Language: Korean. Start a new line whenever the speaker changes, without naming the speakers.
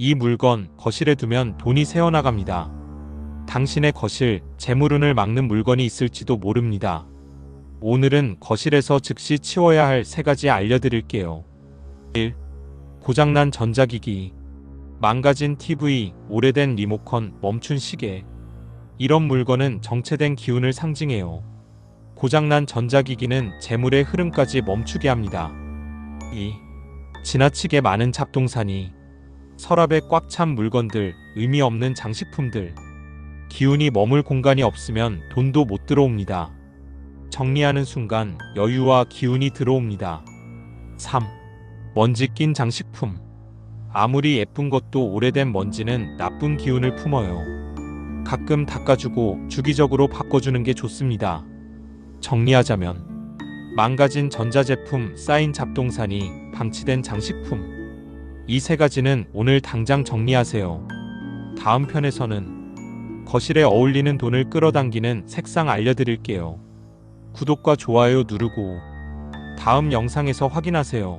이 물건 거실에 두면 돈이 새어나갑니다. 당신의 거실, 재물운을 막는 물건이 있을지도 모릅니다. 오늘은 거실에서 즉시 치워야 할 세 가지 알려드릴게요. 1. 고장난 전자기기. 망가진 TV, 오래된 리모컨, 멈춘 시계. 이런 물건은 정체된 기운을 상징해요. 고장난 전자기기는 재물의 흐름까지 멈추게 합니다. 2. 지나치게 많은 잡동사니. 서랍에 꽉 찬 물건들, 의미 없는 장식품들. 기운이 머물 공간이 없으면 돈도 못 들어옵니다. 정리하는 순간 여유와 기운이 들어옵니다. 3. 먼지 낀 장식품. 아무리 예쁜 것도 오래된 먼지는 나쁜 기운을 품어요. 가끔 닦아주고 주기적으로 바꿔주는 게 좋습니다. 정리하자면 망가진 전자제품, 쌓인 잡동사니, 방치된 장식품. 이 세 가지는 오늘 당장 정리하세요. 다음 편에서는 거실에 어울리는 돈을 끌어당기는 색상 알려드릴게요. 구독과 좋아요 누르고 다음 영상에서 확인하세요.